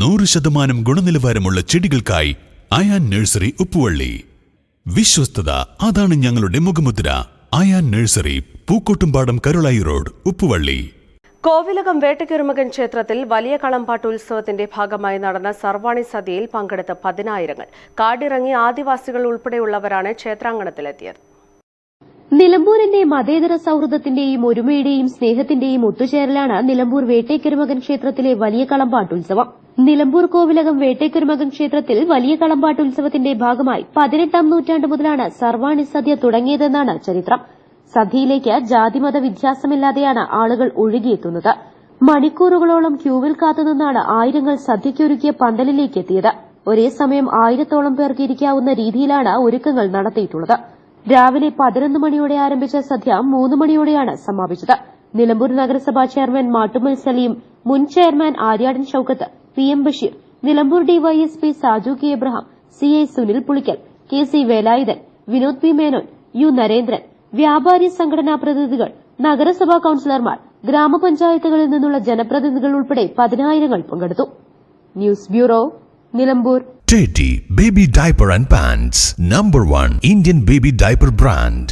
നൂറ് ശതമാനം ഗുണനിലവാരമുള്ള ചെടികൾക്കായി അയാൻ നഴ്സറി ഉപ്പുവള്ളി. വിശ്വസ്തത അതാണ് ഞങ്ങളുടെ മുഖമുദ്ര. Ayan nursery Pookkottumpadam Karulai road Uppuvally. കോവിലകം വേട്ടയ്ക്കൊരുമകൻ ക്ഷേത്രത്തിൽ വലിയ കളമ്പാട്ട് ഉത്സവത്തിന്റെ ഭാഗമായി നടന്ന സർവാണി സദ്യയിൽ പങ്കെടുത്ത പതിനായിരങ്ങൾ. കാടിറങ്ങി ആദിവാസികൾ ഉൾപ്പെടെയുള്ളവരാണ് ക്ഷേത്രാങ്കണത്തിലെത്തിയത്. നിലമ്പൂരിന്റെ മതേതര സൌഹൃദത്തിന്റെയും ഒരുമയുടെയും സ്നേഹത്തിന്റെയും ഒത്തുചേരലാണ് നിലമ്പൂർ വേട്ടേക്കരുമകൻ ക്ഷേത്രത്തിലെ വലിയ കളമ്പാട്ടുത്സവം നിലമ്പൂർ കോവിലകം വേട്ടേക്കുരുമകം ക്ഷേത്രത്തിൽ വലിയ കളമ്പാട്ട് ഉത്സവത്തിന്റെ ഭാഗമായി പതിനെട്ടാം നൂറ്റാണ്ട് മുതലാണ് സർവാണി സദ്യ തുടങ്ങിയതെന്നാണ് ചരിത്രം. സദ്യയിലേക്ക് ജാതിമത വ്യത്യാസമില്ലാതെയാണ് ആളുകൾ ഒഴുകിയെത്തുന്നത്. മണിക്കൂറുകളോളം ക്യൂവിൽ കാത്തുനിന്നാണ് ആയിരങ്ങൾ സദ്യയ്ക്കൊരുക്കിയ പന്തലിലേക്ക് എത്തിയത്. ഒരേ സമയം ആയിരത്തോളം പേർക്ക് ഇരിക്കാവുന്ന രീതിയിലാണ് ഒരുക്കങ്ങൾ നടത്തിയിട്ടുള്ളത്. രാവിലെ പതിനൊന്ന് മണിയോടെ ആരംഭിച്ച സദ്യ മൂന്ന് മണിയോടെയാണ് സമാപിച്ചത്. നിലമ്പൂർ നഗരസഭാ ചെയർമാൻ മാട്ടുമൽ സലീം മുൻ chairman Aryadan Shoukath P M Basheer Nilambur DYSP Saju K Abraham C I Sunil Pulikkal K C Velayudhan Vinod P Menon U Narendran വ്യാപാരി സംഘടനാ പ്രതിനിധികൾ നഗരസഭാ കൌൺസിലർമാർ ഗ്രാമപഞ്ചായത്തുകളിൽ നിന്നുള്ള ജനപ്രതിനിധികൾ ഉൾപ്പെടെ പതിനായിരങ്ങൾ പങ്കെടുത്തു news bureau Nilambur Teddy Baby Diaper and Pants, number one Indian baby diaper brand.